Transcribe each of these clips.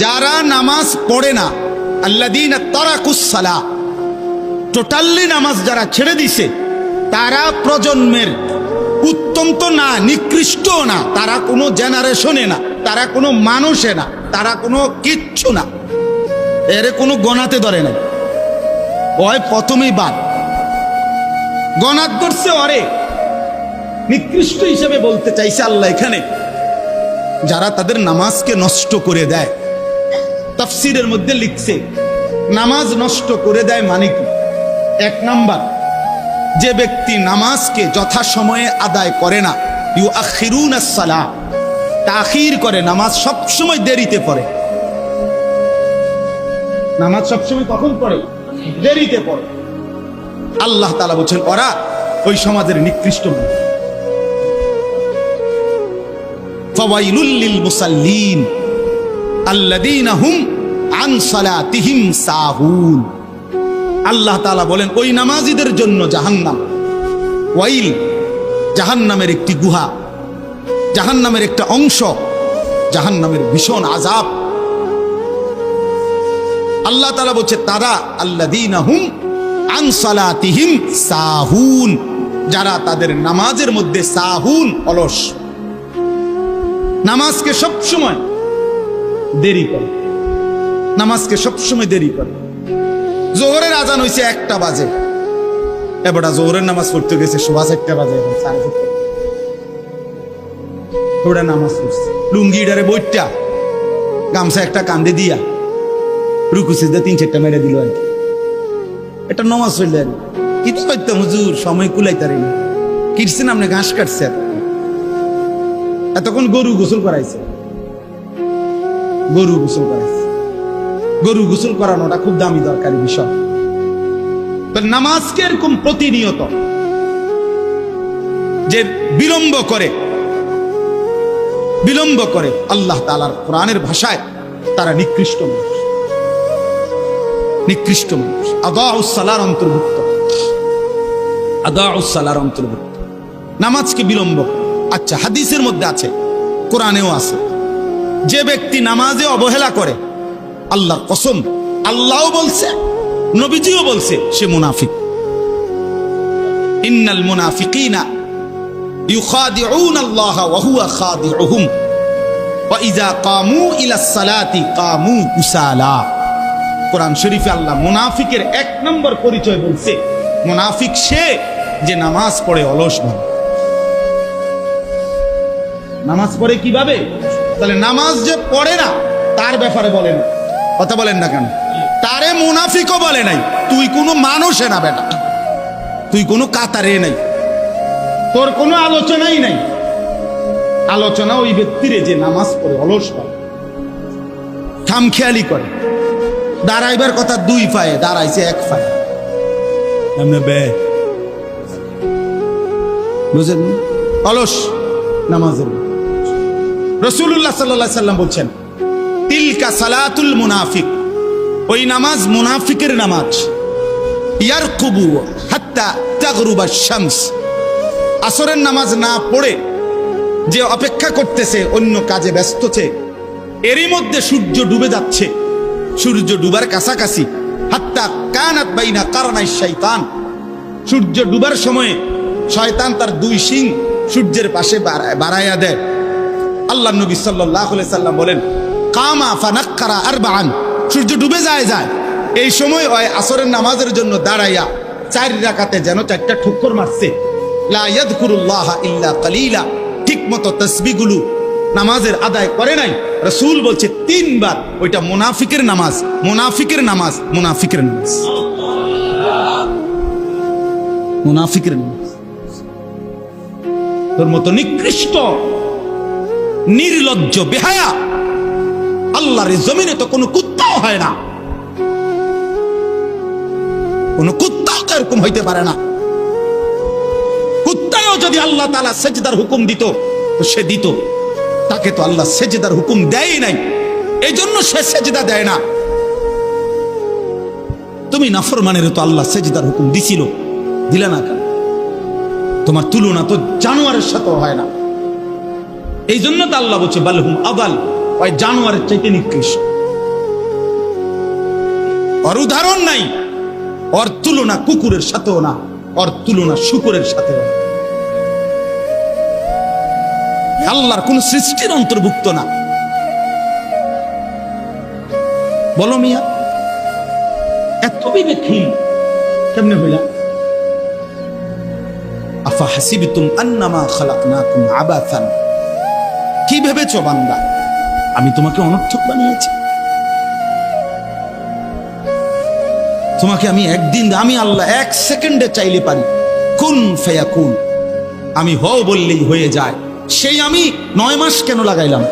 যারা নামাজ পড়ে না আল্লাদিন তারাকুসালা টোটালি নামাজ যারা ছেড়ে দিছে, তারা প্রজন্মের উত্তম তো না, নিকৃষ্ট না, তারা কোনো জেনারেশনে না, তারা কোনো মানুষে না, তারা কোনো কিচ্ছু না। এর কোনো গণাতে ধরে না। ওই প্রথমেই বাদ। গণাত ধরছে অরে নিকৃষ্ট হিসেবে বলতে চাইছে আল্লাহ এখানে। যারা তাদের নামাজকে নষ্ট করে দেয়। তফসিরের মধ্যে লিখছে, নামাজ নষ্ট করে দেয় মানে কি? এক নাম্বার, যে ব্যক্তি নামাজকে যথাসময়ে আদায় করে না ইউ আখিরুন সালাহ, তাখির করে, নামাজ সবসময় দেরিতে পড়ে। নামাজ সবসময় কখন পড়ে? দেরিতে পড়ে। আল্লাহ তালা বলছেন, ওরা ওই সমাজের নিকৃষ্ট ফাওয়াইলুল মুসাল্লিন, আল্লাযীনা হুম আন সালাতিহিম সাহুন। আল্লাহ তাআলা বলেন, ওই নামাজীদের জন্য জাহান্নাম। ওয়াইল জাহান্নামের একটি গুহা, জাহান্নামের একটা অংশ, জাহান্নামের ভীষণ আযাব। আল্লাহ তাআলা বলছে, তারা আল্লাযীনা হুম আন সালাতিহিম সাহুন, যারা তাদের নামাজের মধ্যে সাহুন, অলস। নামাজকে সব সময় দেরি করে। নামাজকে সব সময় দেরি করে। জোহরের আজান হয়েছে একটা বাজে। এবারটা জোহরের নামাজ পড়তে গেছে সোয়া চারটা বাজে নামাজ পড়ছে। লুঙ্গি ডারে বইটা গামছা একটা কান্দে দিয়া, রুকু সিজদা তিন চারটা মেরে দিল আর এটা নমাজ হইলে আর কি। তো করতাম হুজুর, সময় কুলাইতারি না। কিরছেন আপনি ঘাস কাটছে এতক্ষণ গরু গোসল করাইছে। গরু গোসল করাইছে। গরু গোসল করানোটা খুব দামি দরকারি বিষয়। নামাজকে এরকম প্রতিনিয়ত? যে বিলম্ব করে বিলম্ব করে আল্লাহ তালার কোরআনের ভাষায় তারা নিকৃষ্ট মানুষ। নিকৃষ্ট মানুষ। আদাউসালার অন্তর্ভুক্ত। আদাউসালার অন্তর্ভুক্ত। নামাজকে বিলম্ব আচ্ছা হাদিসের মধ্যে আছে, কোরআনেও আছে। যে ব্যক্তি নামাজে অবহেলা করে আল্লাহর কসম, আল্লাহও বলছে, নবীজিও বলছে, সে মুনাফিক। ইন্নাল মুনাফিকিনা ওয়া হুয়া খাদিউহুম। ওয়া ইযা কামু ইলা সালাতি কামু কুসালা। কোরআন শরীফে আল্লাহ মুনাফিকের এক নম্বর পরিচয় বলছে, মুনাফিক সে যে নামাজ পড়ে অলস ভাবে। নামাজ পড়ে কীভাবে? তাহলে নামাজ যে পড়ে না, তার ব্যাপারে বলেন। কথা বলেন না কেন? তারে মুনাফিকও বলে নাই। তুই কোনো মানুষে না বেটা। তুই কোনো কাতারে নাই। তোর কোনো আলোচনাই নাই। আলোচনা ওই ব্যক্তিরে যে নামাজ পড়ে অলস পায় খামখেয়ালি করে। দাঁড়াইবার কথা দুই পায়ে দাঁড়াইছে এক পায়ে। বুঝেন? অলস নামাজের। রসুল্লাহ সাল্লাহ সাল্লাম বলছেন তিলকা সালাতুল মুনাফিক। ওই নামাজ মুনাফিকের নামাজ। ইয়ার কুবু হাত্তা তাগরুবা শামস। আসরের নামাজ না পড়ে যে অপেক্ষা করতেছে, অন্য কাজে ব্যস্ত ছে এরই মধ্যে সূর্য ডুবে যাচ্ছে। সূর্য ডুবার কাছাকাছি। হাত্তা কানাত বাইনা কারণাই শৈতান সূর্য ডুবার সময়ে শয়তান তার দুই শিং সূর্যের পাশে বাড়ায়- দেয়। আল্লাহ নবী সাল্লাহ সাল্লাম বলেন কামা ফানাক্কারা আর বান সূর্য ডুবে যায় যায়। এই সময় ওই আসরের নামাজের জন্য দাঁড়াইয়া চার রাকাতে যেন চারটা ঠুক্কর মারছে। লা ইয়াদকুরুল্লাহ ইল্লা কালিলা। ঠিক মতো তসবিগুলো নামাজের আদায় করে নাই। রসুল বলছে, তিনবার। ওইটা মুনাফিকের নামাজ মুনাফিকের নামাজ মুনাফিকের নামাজ। মুনাফিকের নামাজ। তোর মতো নিকৃষ্ট, নির্লজ্জ, বেহায়া আল্লাহর জমিনে তো কোনো কুত্তাও হয় না। কোনো কুত্তাও তো এরকম হইতে পারে না। কুত্তাও যদি আল্লাহ তালা সেজদার হুকুম দিত সে দিত। তাকে তো আল্লাহ সেজদার হুকুম দেয় নাই। এই জন্য সে সেজদা দেয় না। তুমি নাফরমানের তো আল্লাহ সেজদার হুকুম দিছিল। দিলে না কেন? তোমার তুলনা তো জানোয়ারের সাথেও হয় না। এই জন্য তো আল্লাহ বলছে, বালহুম আবাল ওই জানোয়ারের চাইতে নিকৃষ্ট। ওর উদাহরণ নাই, ওর তুলনা কুকুরের সাথেও না, ওর তুলনা শুকুরের সাথেও না। আল্লাহর কোন সৃষ্টির অন্তর্ভুক্ত না। বলো মিয়া, এত বিবেকহীন কেমনে হইলা? আফা হাসিবিতুম আন্নামা খালাকনাকুম আবাথান কি ভেবেছো বান্দা? আমি তোমাকে অনর্থক বানিয়েছি। তোমাকে আমি একদিন, আমি আল্লাহ এক সেকেন্ডে চাইলে পারি। কুন ফেয়া কুন আমি হও বললেই হয়ে যায়। সেই আমি নয় মাস কেন লাগাইলাম?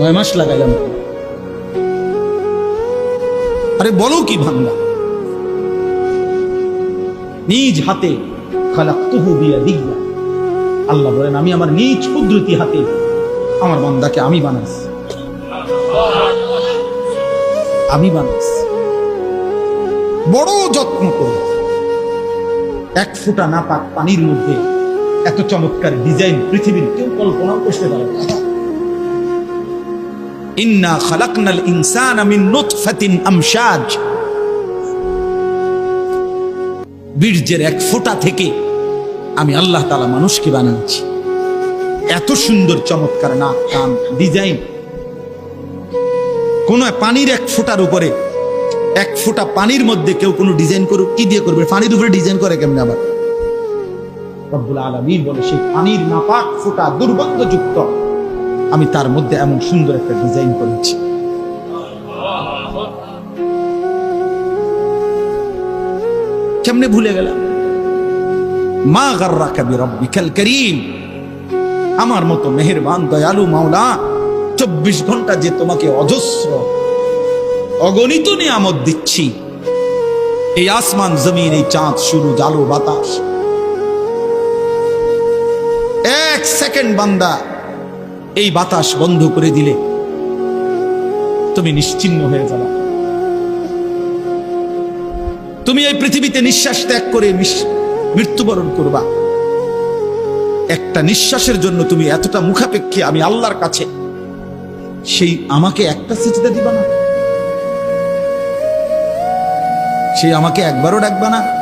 নয় মাস লাগাইলাম। আরে বলো কি ভাঙ্গা নিজ হাতে খালাক্তুহু বিয়াদিয়া আল্লাহ বলেন, আমি আমার নিজ কুদরতি হাতে আমার বান্দাকে আমি বানাইছি। আমি বানাইছি। বড় যত্ন করে এক ফোঁটা নাপাক পানির মধ্যে এত চমৎকার ডিজাইন পৃথিবীর কেউ কল্পনাও করতে পারে। ইন্না খালাকনাল ইনসানা মিন নুতফাতিন আমশাজ। বীর্যের এক ফোঁটা থেকে আমি আল্লাহ তালা মানুষকে বানিয়েছি। এত সুন্দর, চমৎকার নাক, কান, ডিজাইন। কোন পানির এক ফোঁটার উপরে, এক ফোঁটা পানির মধ্যে কেউ কোনো ডিজাইন করুক, কি দিয়ে করবে? পানির উপরে ডিজাইন করে কেমনে আবার? সেই পানির নাপাক ফোঁটা আমি তার মধ্যে এমন সুন্দর একটা ডিজাইন করেছি। কেমনে ভুলে গেলাম? মা গার্রা কবি করিম। আমার মতো মেহেরবান, দয়ালু মাওলা, চব্বিশ ঘণ্টা যে তোমাকে অজস্র, অগণিত নিয়ামত দিচ্ছি। এই আসমান জমিন, এই চাঁদ শুরু জালো বাতাস। এক সেকেন্ড বান্দা, এই বাতাস বন্ধ করে দিলে তুমি নিশ্চিন্ন হয়ে যাবে। তুমি এই পৃথিবীতে নিঃশ্বাস ত্যাগ করে মৃত্যুবরণ করবা। একটা নিঃশ্বাসের জন্য তুমি এতটা মুখাপেক্ষী আমি আল্লাহর কাছে, সেই আমাকে একটা সিজদা দিবা না। সেই আমাকে একবারও ডাকবা না।